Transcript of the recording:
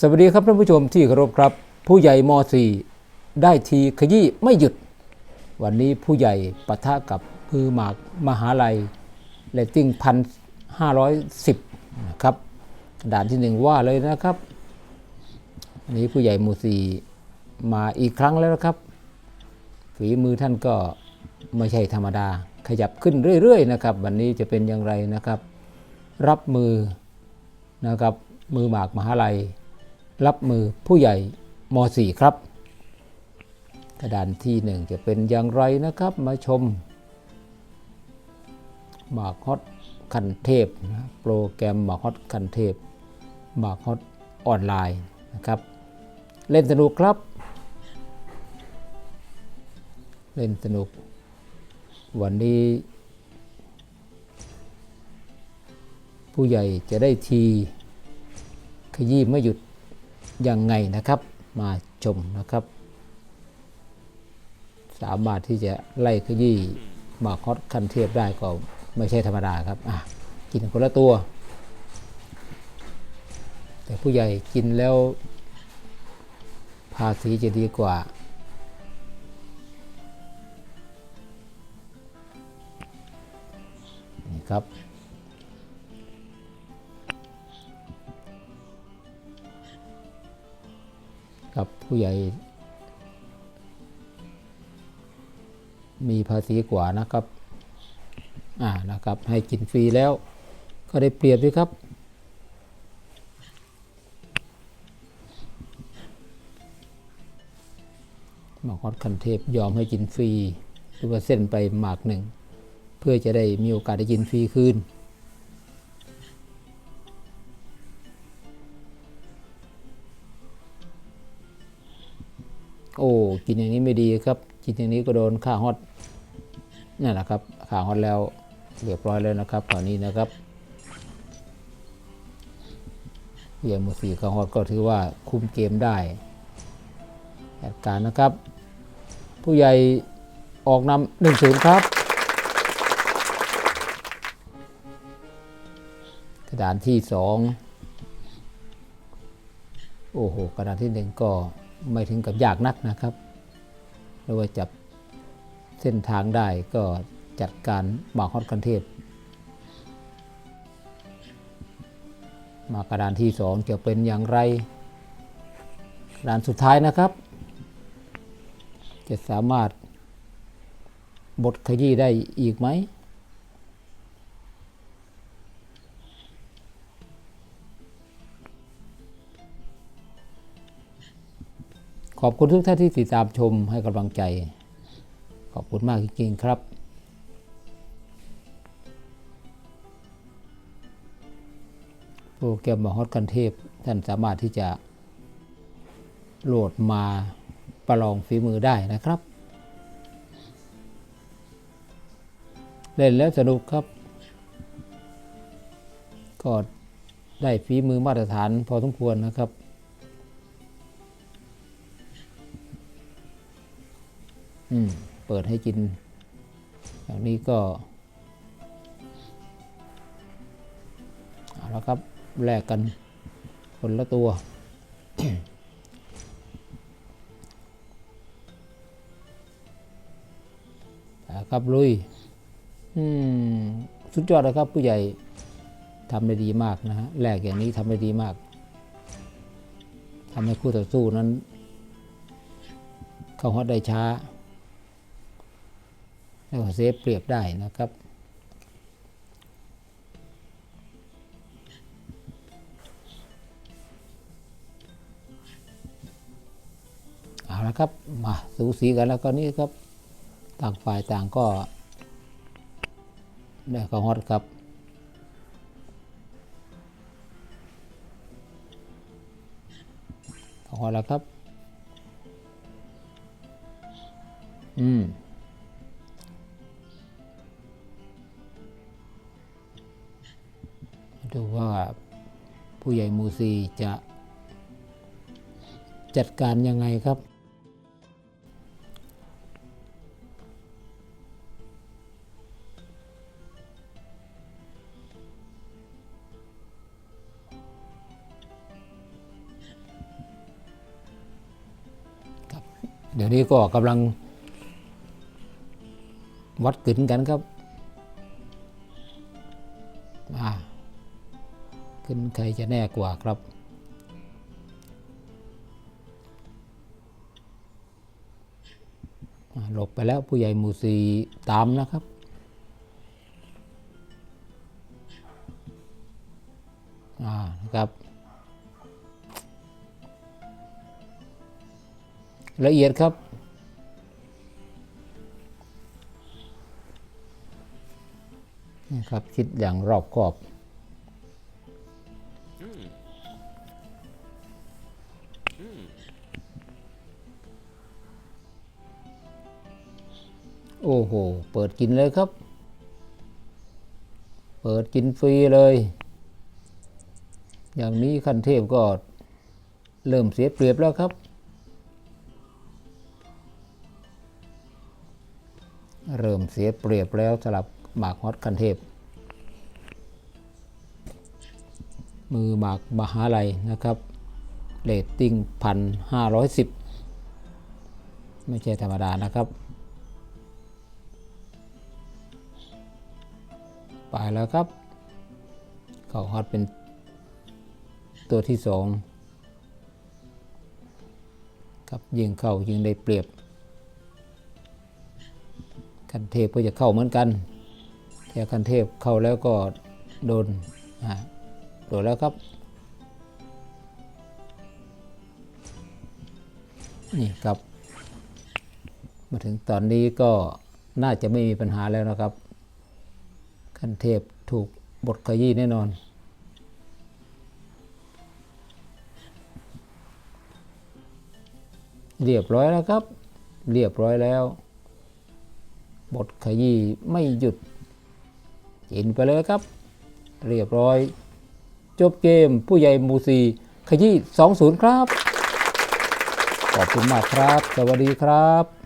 สวัสดีครับท่านผู้ชมที่เคารพครับ ผู้ใหญ่ม .4 ได้ทีขยี้ไม่หยุด วันนี้ผู้ใหญ่ปะทะกับมือหมากมหาลัยเรตติ้งพันห้าร้อยสิบนะครับด่านที่หนึ่งว่าเลยนะครับอันนี้ผู้ใหญ่มู่สี่มาอีกครั้งแล้วนะครับ ฝีมือท่านก็ไม่ใช่ธรรมดา ขยับขึ้นเรื่อยๆนะครับ วันนี้จะเป็นอย่างไรนะครับ รับมือนะครับมือหมากมหาลัย รับมือผู้ใหญ่ม .4 ครับ กระดานที่หนึ่งจะเป็นอย่างไรนะครับ มาชมหมากฮอตคันเทพนะโปรแกรมหมากฮอตคันเทพหมากฮอตออนไลน์นะครับ เล่นสนุกครับ เล่นสนุก วันนี้ ผู้ใหญ่จะได้ทีขยี้ไม่หยุด ยังไงนะครับมาชมนะครับ สามารถที่จะไล่ขยี้หมากฮอตคันเทพได้ก็ไม่ใช่ธรรมดาครับอะกินคนละตัว แต่ผู้ใหญ่กินแล้วภาษีจะดีกว่านี่ครับ กับผู้ใหญ่ มีภาษีกว่านะครับ อ่านะครับ ให้กินฟรีแล้ว ก็ได้เปรียบด้วยครับ หมากฮอดคันเทพยอมให้กินฟรีหรือว่าเส้นไปหมากหนึ่ง เพื่อจะได้มีโอกาสได้กินฟรีคืน โอ้กินอย่างนี้ไม่ดีครับกินอย่างนี้ก็โดนค่าฮอตนั่นแหละครับค่าฮอตแล้วเรียบร้อยแล้วนะครับตอนนี้นะครับเวียมือสี่ค่าฮอตก็ถือว่าคุมเกมได้จัดการนะครับ ผู้ใหญ่ออกนำหนึ่งศูนย์ครับกระดานที่สองโอ้โหกระดานที่หนึ่งก็ ไม่ถึงกับยากนักนะครับเรียกว่าจับเส้นทางได้ก็จัดการหมากฮอตคันเทพ มากระดานที่สองจะเป็นอย่างไรกระดานสุดท้ายนะครับ จะสามารถบทขยี้ได้อีกไหม ขอบคุณทุกท่านที่ติดตามชมให้กำลังใจ ขอบคุณมากจริงๆครับโปรแกรมมาฮอตกันเทพ ท่านสามารถที่จะโหลดมาประลองฝีมือได้นะครับ เล่นแล้วสนุกครับ ก็ได้ฝีมือมาตรฐานพอสมควรนะครับ เปิดให้กินอย่างนี้ก็เอาละครับแลกกันคนละตัว ครับลุยสุดยอดเลยครับ ผู้ใหญ่ทำได้ดีมากนะฮะแลกอย่างนี้ทำได้ดีมากทำให้คู่ต่อสู้นั้น เข้าฮอตได้ช้า แล้วก็เซฟเปรียบได้นะครับ เอาละครับมาสูสีกันแล้วก็นี้ครับ ต่างฝ่ายต่างก็ ได้ข้าฮอตครับข้าฮอตแล้วครับ อืม ดูว่าผู้ใหญ่มูซีจะจัดการยังไงครับ เดี๋ยวนี้ก็กำลังวัดกึนกันครับ ขึ้นใครจะแน่กว่าครับหลบไปแล้วผู้ใหญ่หมู่สีตามนะครับ อ่านะครับ ละเอียดครับนี่ครับคิดอย่างรอบคอบ โอ้โห เปิดกินเลยครับ เปิดกินฟรีเลย อย่างนี้ขั้นเทพก็เริ่มเสียเปรียบแล้วครับ เริ่มเสียเปรียบแล้วสำหรับหมากฮอตคันเทพ มือหมากมหาลัยนะครับเรตติ้งพันห้าร้อยสิบไม่ใช่ธรรมดานะครับ ไปแล้วครับ เขาฮอตเป็นตัวที่สองครับยิงเข้ายิงได้เปรียบ คันเทพก็จะเข้าเหมือนกันแต่คันเทพเข้าแล้วก็โดนโดนแล้วครับ นี่ครับ มาถึงตอนนี้ก็น่าจะไม่มีปัญหาแล้วนะครับ คันเทพถูกบทขยี้แน่นอน เรียบร้อยแล้วครับ เรียบร้อยแล้ว บทขยี้ไม่หยุดกินไปเลยครับ เรียบร้อย จบเกมผู้ใหญ่มูซีขยี้ 2-0 ครับ ขอบคุณมากครับ สวัสดีครับ